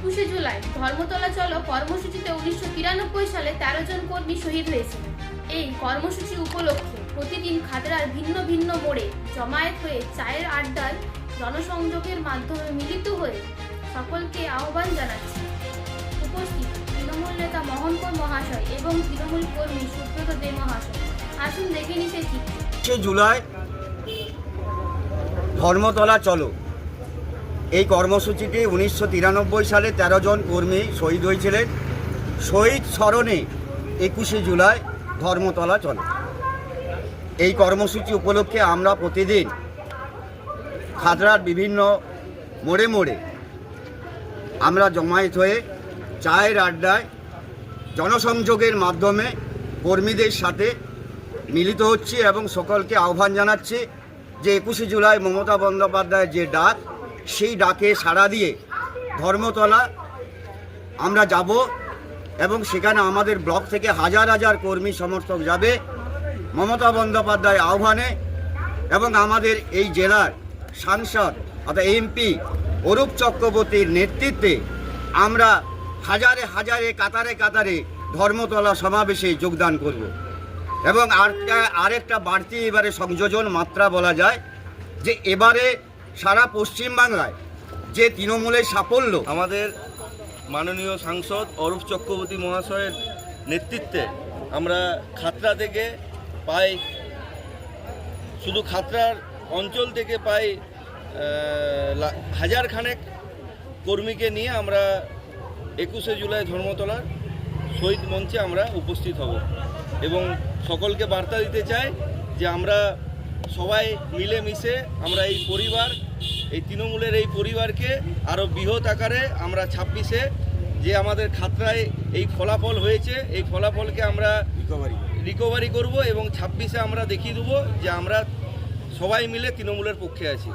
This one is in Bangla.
একুশে জুলাই, ধর্মতলা চলো কর্মসূচিতে উনিশশো তিরানব্বই সালে তেরো জন কর্মী শহীদ হয়েছিল এই কর্মসূচি উপলক্ষে প্রতিদিন খাতড়ার ভিন্ন ভিন্ন মোড়ে জমায়েত হয়ে চায়ের আড্ডায় জনসংযোগের মাধ্যমে মিলিত হয়ে সকলকে আহ্বান জানাচ্ছি। উপস্থিত তৃণমূল নেতা মোহনকর মহাশয় এবং তৃণমূল কর্মী সুব্রত দে মহাশয়। আসুন দেখে নিতে জুলাই, ধর্মতলা চলো। এই কর্মসূচিটি উনিশশো তিরানব্বই সালে ১৩ জন কর্মী শহীদ হয়েছিলেন। শহীদ স্মরণে একুশে জুলাই ধর্মতলা চলে। এই কর্মসূচি উপলক্ষে আমরা প্রতিদিন খাতড়ার বিভিন্ন মোড়ে মোড়ে আমরা জমায়েত হয়ে চায়ের আড্ডায় জনসংযোগের মাধ্যমে কর্মীদের সাথে মিলিত হচ্ছি এবং সকলকে আহ্বান জানাচ্ছি যে একুশে জুলাই মমতা বন্দ্যোপাধ্যায়ের যে ডাক সেই ডাকে সাড়া দিয়ে ধর্মতলা আমরা যাব এবং সেখানে আমাদের ব্লক থেকে হাজার হাজার কর্মী সমর্থক যাবে মমতা বন্দ্যোপাধ্যায় আহ্বানে এবং আমাদের এই জেলার সাংসদ অর্থাৎ এমপি অরূপ চক্রবর্তীর নেতৃত্বে আমরা হাজারে হাজারে, কাতারে কাতারে ধর্মতলা সমাবেশে যোগদান করব। এবং আরেকটা আরেকটা বাড়তি এবারে সংযোজন মাত্রা বলা যায় যে এবারে সারা পশ্চিমবাংলায় যে তৃণমূলের সাফল্য। আমাদের মাননীয় সাংসদ অরূপ চক্রবর্তী মহাশয়ের নেতৃত্বে আমরা খাতড়া থেকে পাই, শুধু খাতড়ার অঞ্চল থেকে পাই হাজার খানেক কর্মীকে নিয়ে আমরা একুশে জুলাই ধর্মতলার শহীদ মঞ্চে আমরা উপস্থিত হব। এবং সকলকে বার্তা দিতে চাই যে আমরা সবাই মিলেমিশে আমরা এই পরিবার এই তৃণমূলের এই পরিবারকে আরও বৃহৎ আকারে আমরা ছাব্বিশে যে আমাদের খাতরায় এই ফলাফল হয়েছে এই ফলাফলকে আমরা রিকভারি রিকভারি করব এবং ছাব্বিশে আমরা দেখিয়ে দেবো যে আমরা সবাই মিলে তৃণমূলের পক্ষে আছি।